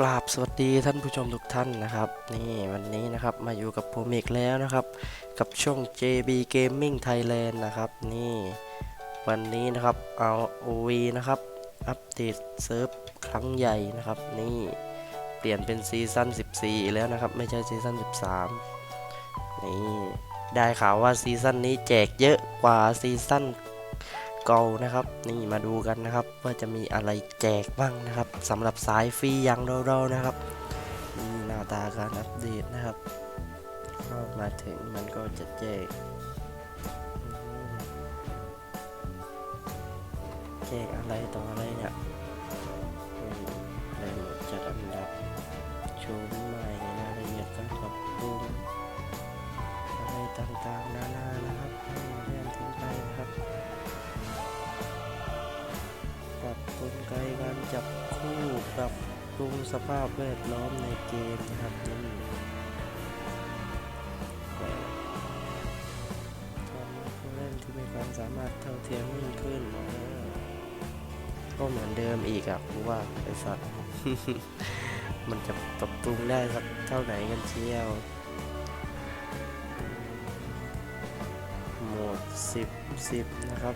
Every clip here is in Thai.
กราบสวัสดีท่านผู้ชมทุกท่านนะครับนี่วันนี้นะครับมาอยู่กับผมอีกแล้วนะครับ กับช่อง JB Gaming Thailand นะครับนี่วันนี้นะครับเอา OV นะครับอัปเดตเซิร์ฟครั้งใหญ่นะครับนี่เปลี่ยนเป็นซีซั่น14 แล้วนะครับ ไม่ใช่ซีซั่น13 นี่ได้ข่าวว่าซีซั่นนี้แจกเยอะกว่าซีซั่น เก่านะครับ นี่มาดูกันนะครับ ว่าจะมีอะไรแจกบ้างนะครับสำหรับสายฟรีอย่างเราๆนะครับนี่หน้าตาการอัปเดตนะครับเข้ามาถึงมันก็จะแจกแจกอะไรต่ออะไรเนี่ยอะไรหมจัดอันดับชว์ใหม่ ปรับปรุงสภาพแวดล้อมในเกมนะครับนี่ทำให้ผู้เล่นที่มีความสามารถเท่าเทียมยิ่งขึ้นก็เหมือนเดิมอีกอะกูว่าไอสัตว์มันจะปรับปรุงได้สักเท่าไหนกันเชียวโหมด 10 10 นะครับ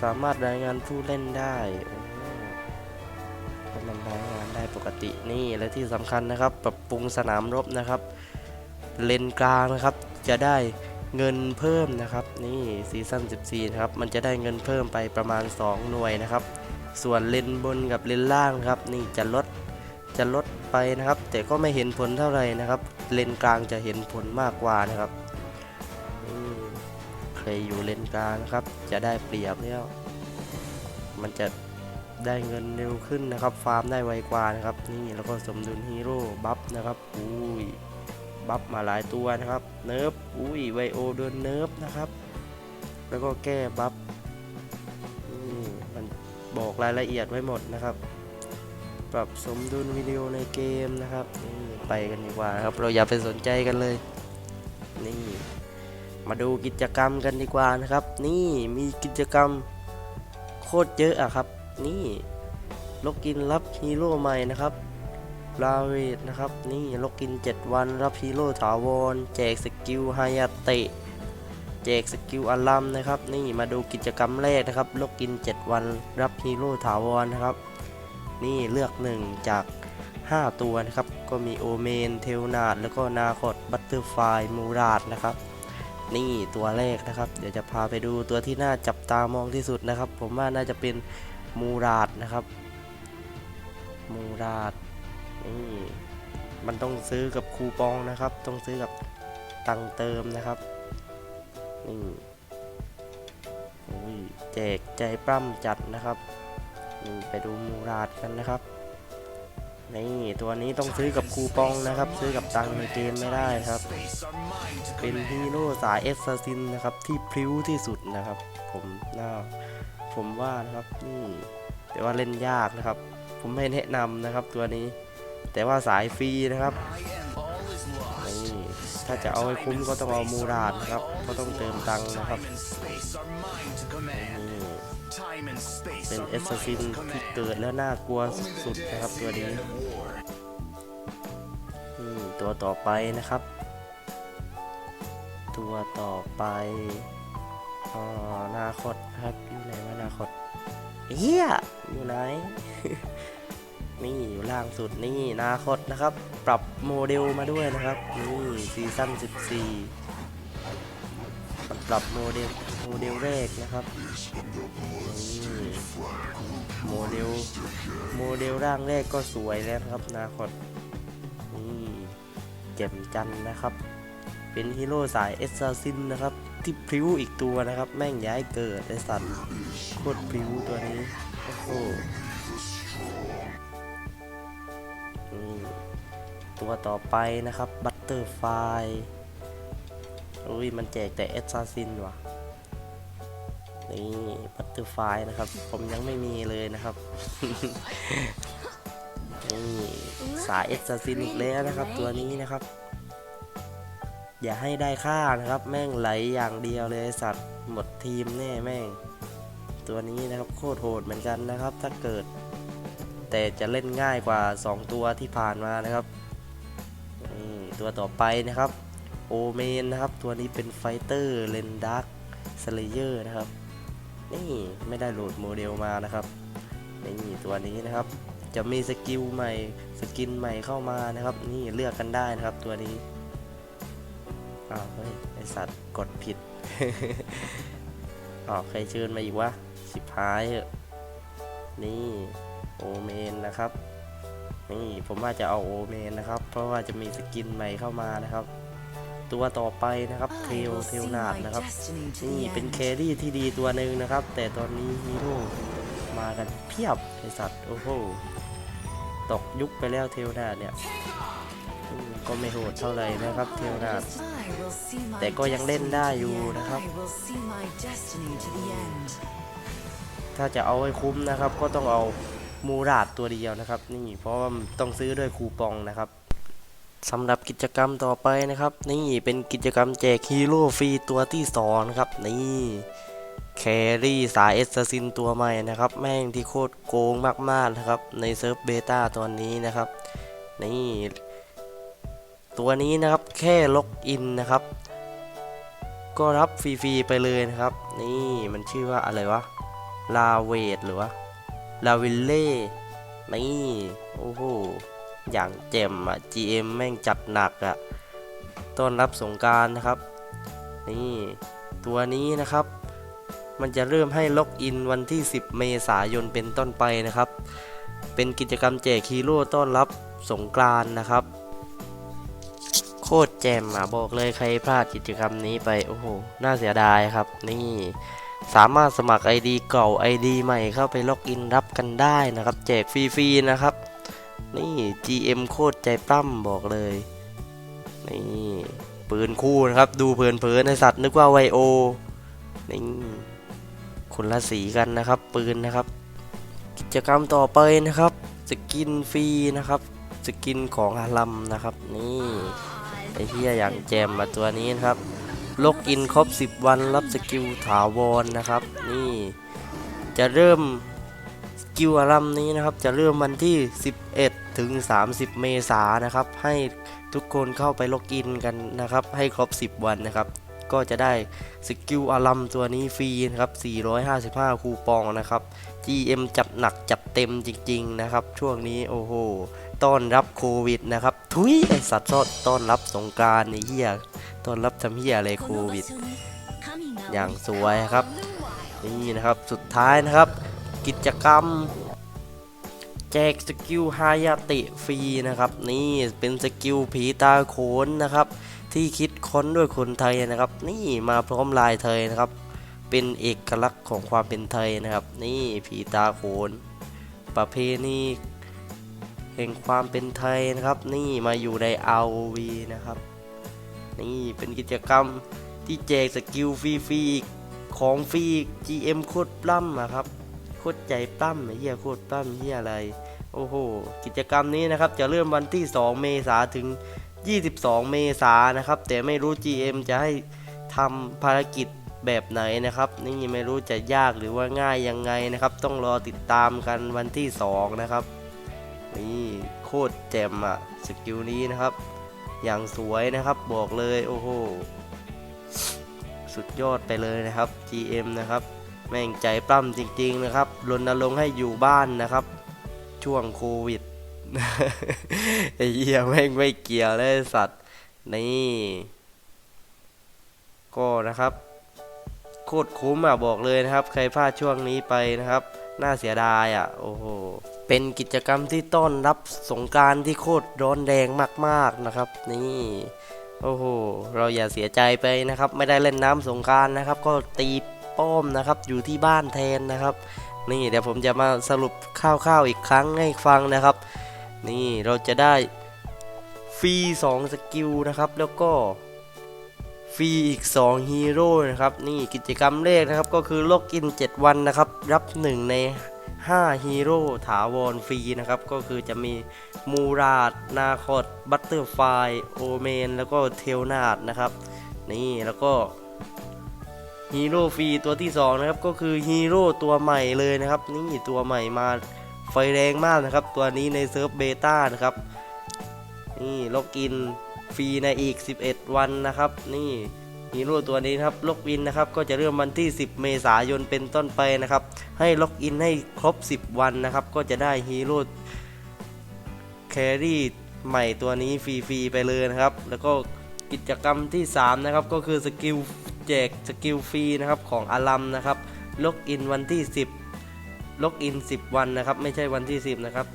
สามารถรายงานผู้เล่นได้โอ้ก็ มันรายงานได้ปกตินี่และที่สำคัญนะครับ ปรับปรุงสนามรบนะครับ เลนกลางนะครับ จะได้เงินเพิ่มนะครับ นี่ซีซั่น14นะครับมันจะได้เงินเพิ่มไปประมาณ 2 หน่วยนะครับ ส่วนเลนบนกับเลนล่างครับ นี่จะลดจะลดไปนะครับ แต่ก็ไม่เห็นผลเท่าไหร่นะครับ เลนกลางจะเห็นผลมากกว่านะครับใครอยู่เลนกลางนะครับ จะได้เปรียบแล้วมันจะ ได้เงินเร็วขึ้นนะครับ ฟาร์มได้ไวกว่านะครับ นี่แล้วก็สมดุลฮีโร่บัฟนะครับอุ้ยบัฟมาหลายตัวนะครับ เนิร์ฟอุ้ยไวโอโดนเนิร์ฟนะครับ แล้วก็แก้บัฟนี่มันบอกรายละเอียดไว้หมดนะครับ ปรับสมดุลวิดีโอในเกมนะครับนี่ไปกันดีกว่าครับ เราอย่าไปสนใจกันเลย นี่ มาดูกิจกรรมกันดีกว่านะครับ นี่มีกิจกรรมโคตรเยอะอะครับ นี่ล็อกอินรับฮีโร่ใหม่นะครับลาเวทนะครับ นี่ล็อกอิน 7 วันรับฮีโร่ถาวร แจกสกิลไฮยาเตะแจกสกิลอัลลัมนะครับ นี่มาดูกิจกรรมแรกนะครับล็อกอิน 7 วันรับฮีโร่ถาวรนะครับ นี่เลือกหนึ่งจาก 5 ตัวนะครับ ก็มีโอเมน เทลนาดแล้วก็นาคอดบัตเตอร์ไฟมูราดนะครับ นี่ตัวแรกนะครับ เดี๋ยวจะพาไปดูตัวที่น่าจับตามองที่สุดนะครับ ผมว่าน่าจะเป็น มูราดนะครับ มูราดนี่มันต้องซื้อกับคูปองนะครับ ต้องซื้อกับตังเติมนะครับนี่โอ้ยแจกใจปล้ำจัดนะครับนี่ไปดูมูราดกันนะครับนี่ตัวนี้ต้องซื้อกับคูปองนะครับ ซื้อกับตังในเกมไม่ได้ครับ เป็นฮีโร่สายเอสซ s ซินนะครับที่พริ้วที่สุดนะครับ ผมน่า ผมว่านะครับนี่แต่ว่าเล่นยากนะครับ ผมไม่แนะนำนะครับตัวนี้ แต่ว่าสายฟรีนะครับนี่ถ้าจะเอาให้คุ้มก็ต้องเอามูราดนะครับก็ต้องเติมตังค์นะครับนี่เป็นเอสซินที่เกิดแล้วน่ากลัวสุดๆนะครับตัวนี้นี่ตัวต่อไปนะครับ ตัวต่อไป อ๋อนาคตครับอยู่ไหนวะนาคตเฮียอยู่ไหน นี่อยู่ล่างสุดนี่นาคตนะครับ ปรับโมเดลมาด้วยนะครับ นี่ซีซั่น14 ปรับโมเดลโมเดลแรกนะครับนี่โมเดลโมเดลร่างแรกก็สวยแล้วครับนาคตนี่เจ็มจันนะครับ เป็นฮีโร่สายเอสซ s ซินนะครับ ที่พริ้วอีกตัวนะครับ แม่งย้ายเกิดไอสัตว์โคตรพริ้วตัวนี้โอ้โหตัวต่อไปนะครับบัตเตอร์ไฟอุ้ยมันแจกแต่เอสซ s ซินว่ะนี่บัตเตอร์ไฟนะครับ ผมยังไม่มีเลยนะครับนี่สายเอสซ s ซินอีกแล้วนะครับ ตัวนี้นะครับ อย่าให้ได้ค่านะครับ แม่งไหลอย่างเดียวเลยสัตว์หมดทีมแน่แม่ง ตัวนี้นะครับโคตรโหดเหมือนกันนะครับ ถ้าเกิด แต่จะเล่นง่ายกว่า 2 ตัวที่ผ่านมานะครับตัวต่อไปนะครับโอเมนนะครับ ตัวนี้เป็นไฟเตอร์เลนดักสเลเยอร์นะครับ นี่ไม่ได้โหลดโมเดลมานะครับนี่ตัวนี้นะครับ จะมีสกิลใหม่สกินใหม่เข้ามานะครับ นี่เลือกกันได้นะครับตัวนี้ อ้าวเฮ้ยไอสัตว์กดผิดอ๋อใครเชิญมาอีกวะสิบหายเหอะนี่โอเมนนะครับนี่ผมว่าจะเอาโอเมนนะครับ เพราะว่าจะมีสกินใหม่เข้ามานะครับ ตัวต่อไปนะครับเทลเทลนาดนะครับนี่เป็นแครี่ที่ดีตัวหนึ่งนะครับ แต่ตอนนี้ฮีโร่มากันเพียบไอสัตว์โอ้โหตกยุคไปแล้วเทลนาดเนี่ยอืมก็ไม่โหดเท่าไหร่นะครับเทลนาด แต่ก็ยังเล่นได้อยู่นะครับ ถ้าจะเอาให้คุ้มนะครับ ก็ต้องเอามูราดตัวเดียวนะครับ นี่เพราะว่ามันต้องซื้อด้วยคูปองนะครับสำหรับกิจกรรมต่อไปนะครับ นี่เป็นกิจกรรมแจกฮีโร่ฟรีตัวที่สองนะครับ นี่แครี่สายเอสซินตัวใหม่นะครับ แม่งที่โคตรโกงมากๆนะครับ ในเซิร์ฟเบต้าตอนนี้นะครับ นี่ ตัวนี้นะครับแค่ล็อกอินนะครับ ก็รับฟรีๆไปเลยนะครับ นี่มันชื่อว่าอะไรวะลาเวดหรือว่าลาวิลเล่นี่โอ้โหอย่างเจ็มอะ GM แม่งจัดหนักอะต้อนรับสงการนะครับ นี่ตัวนี้นะครับ มันจะเริ่มให้ล็อกอินวันที่ 10 เมษายนเป็นต้นไปนะครับ เป็นกิจกรรมแจกฮีโร่ต้อนรับสงกรานนะครับ โคตรแจ่มอะบอกเลยใครพลาดกิจกรรมนี้ไปโอ้โหน่าเสียดายครับ นี่สามารถสมัคร ID เก่า ID ใหม่เข้าไปล็อกอินรับกันได้นะครับ แจกฟรีๆนะครับ นี่ GM โคตรใจปล้ำบอกเลย นี่ปืนคู่นะครับ ดูเพลินๆในสัตว์นึกว่าไวโอนี่คนละสีกันนะครับ ปืนนะครับ กิจกรรมต่อไปนะครับ สกินฟรีนะครับ สกินของอารัมนะครับ นี่ ไอเฮียอย่างแจมมาตัวนี้นะครับล็อกอินครบ 10 วันรับสกิลถาวรนะครับ นี่จะเริ่มสกิลอารัมนี้นะครับ จะเริ่มวันที่ 11 ถึง 30 เมษายนนะครับ ให้ทุกคนเข้าไปล็อกอินกันนะครับ ให้ครบ 10 วันนะครับ ก็จะได้สกิลอารัมตัวนี้ฟรีนะครับ 455 คูปองนะครับ GM จัดหนักจัดเต็มจริง ๆ นะครับ ช่วงนี้โอ้โห ต้อนรับโควิดนะครับ ทุยไอสัตว์ยอดต้อนรับสงการไอ้เหี้ยต้อนรับทำเหี้ยอะไรโควิด อย่างสวยครับ นี่นะครับสุดท้ายนะครับ กิจกรรมแจกสกิลฮายาติฟรีนะครับ นี่เป็นสกิลผีตาโขนนะครับ ที่คิดค้นด้วยคนไทยนะครับ นี่มาพร้อมลายไทยนะครับ เป็นเอกลักษณ์ของความเป็นไทยนะครับ นี่ผีตาโขน ประเพณีแห่งความเป็นไทยนะครับ นี่มาอยู่ใน ROV นะครับ นี่เป็นกิจกรรมที่แจกสกิลฟรีๆของฟรีอีก GM โคตรปล้ำอะครับโคตรใจปล้ำเหี้ยโคตรปล้ำเหี้ยอะไร โอ้โห กิจกรรมนี้นะครับ จะเริ่มวันที่ 2 เมษาถึง 22 เมษานะครับ แต่ไม่รู้ GM จะให้ทำภารกิจแบบไหนนะครับ นี่ไม่รู้จะยากหรือว่าง่ายยังไงนะครับ ต้องรอติดตามกันวันที่ 2 นะครับ นี่โคตรแจ่มอะสกิลนี้นะครับ อย่างสวยนะครับบอกเลยโอ้โหสุดยอดไปเลยนะครับ GM นะครับ แม่งใจปล้ำจริงๆนะครับรณรงค์ให้อยู่บ้านนะครับ ช่วงโควิด ไอ้เหี้ยแม่งไม่เกี่ยวเลยสัตว์ นี่ ก็นะครับ โคตรคุ้มอะบอกเลยนะครับ ใครพลาดช่วงนี้ไปนะครับ น่าเสียดายอะ โอ้โห เป็นกิจกรรมที่ต้อนรับสงการที่โคตรร้อนแรงมาก ๆนะครับ นี่โอ้โห เราอย่าเสียใจไปนะครับ ไม่ได้เล่นน้ำสงการนะครับ ก็ตีป้อมนะครับ อยู่ที่บ้านแทนนะครับ นี่เดี๋ยวผมจะมาสรุปคร่าวๆอีกครั้งให้ฟังนะครับ นี่เราจะได้ฟรี2สกิลนะครับ แล้วก็ฟรีอีก2ฮีโร่นะครับ นี่กิจกรรมแรกนะครับก็คือล็อกอิน 7 วันนะครับ รับ 1 ใน5ฮีโร่ถาวรฟรีนะครับ ก็คือจะมีมูราด นาคอดบัตเตอร์ไฟโอเมน แล้วก็เทลนาดนะครับ นี่แล้วก็ฮีโร่ฟรีตัวที่ 2 นะครับ ก็คือฮีโร่ตัวใหม่เลยนะครับ นี่ตัวใหม่มา ฟฟแรงมากนะครับ ตัวนี้ในเซิร์ฟเบต้านะครับ นี่ล็อกอินฟรีในอีก 11 วันนะครับ นี่ฮีโร่ตัวนี้นครับล็อกอินนะครับก็จะเริ่มวันที่ 10 เมษายนเป็นต้นไปนะครับ ให้ล็อกอินให้ครบ 10 วันนะครับ ก็จะได้ฮีโร่แครี่ใหม่ตัวนี้ฟรีๆไปเลยนะครับ แล้วก็กิจกรรมที่ 3 นะครับ ก็คือสกิลแจกสกิลฟรีนะครับของอารัมนะครับล็อกอินวันที่ 10 ล็อกอิน 10 วันนะครับ ไม่ใช่วันที่ 10 นะครับ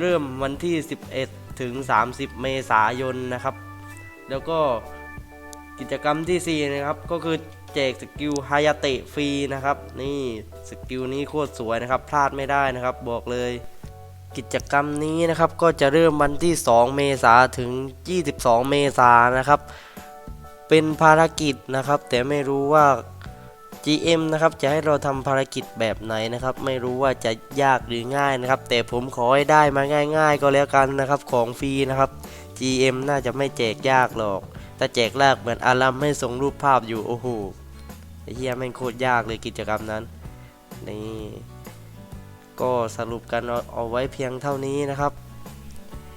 เริ่มวันที่ 11 ถึง 30 เมษายนนะครับ แล้วก็กิจกรรมที่ 4 นะครับ ก็คือแจกสกิลฮายาเตะฟรีนะครับ นี่สกิลนี้โคตรสวยนะครับ พลาดไม่ได้นะครับ บอกเลย กิจกรรมนี้นะครับก็จะเริ่มวันที่ 2 เมษาถึง 22 เมษายนนะครับ เป็นภารกิจนะครับ แต่ไม่รู้ว่า GM นะครับจะให้เราทำภารกิจแบบไหนนะครับไม่รู้ว่าจะยากหรือง่ายนะครับ แต่ผมขอให้ได้มาง่าย ๆ ก็แล้วกันนะครับของฟรีนะครับ GM น่าจะไม่แจกยากหรอก ถ้าแจกยากเหมือนอารัมให้ส่งรูปภาพอยู่โอ้โห้เฮียแม่งโคตรยากเลยกิจกรรมนั้นนี่ก็สรุปกันเอาเอาไว้เพียงเท่านี้นะครับ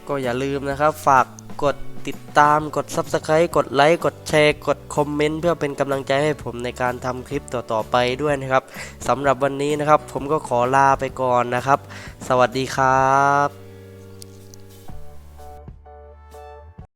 ก็อย่าลืมนะครับฝาก ติดตาม กด Subscribe กดไลค์กดแชร์ กดคอมเมนต์เพื่อเป็นกำลังใจให้ผมในการทำคลิปต่อๆไปด้วยนะครับสำหรับวันนี้นะครับ ผมก็ขอลาไปก่อนนะครับ สวัสดีครับ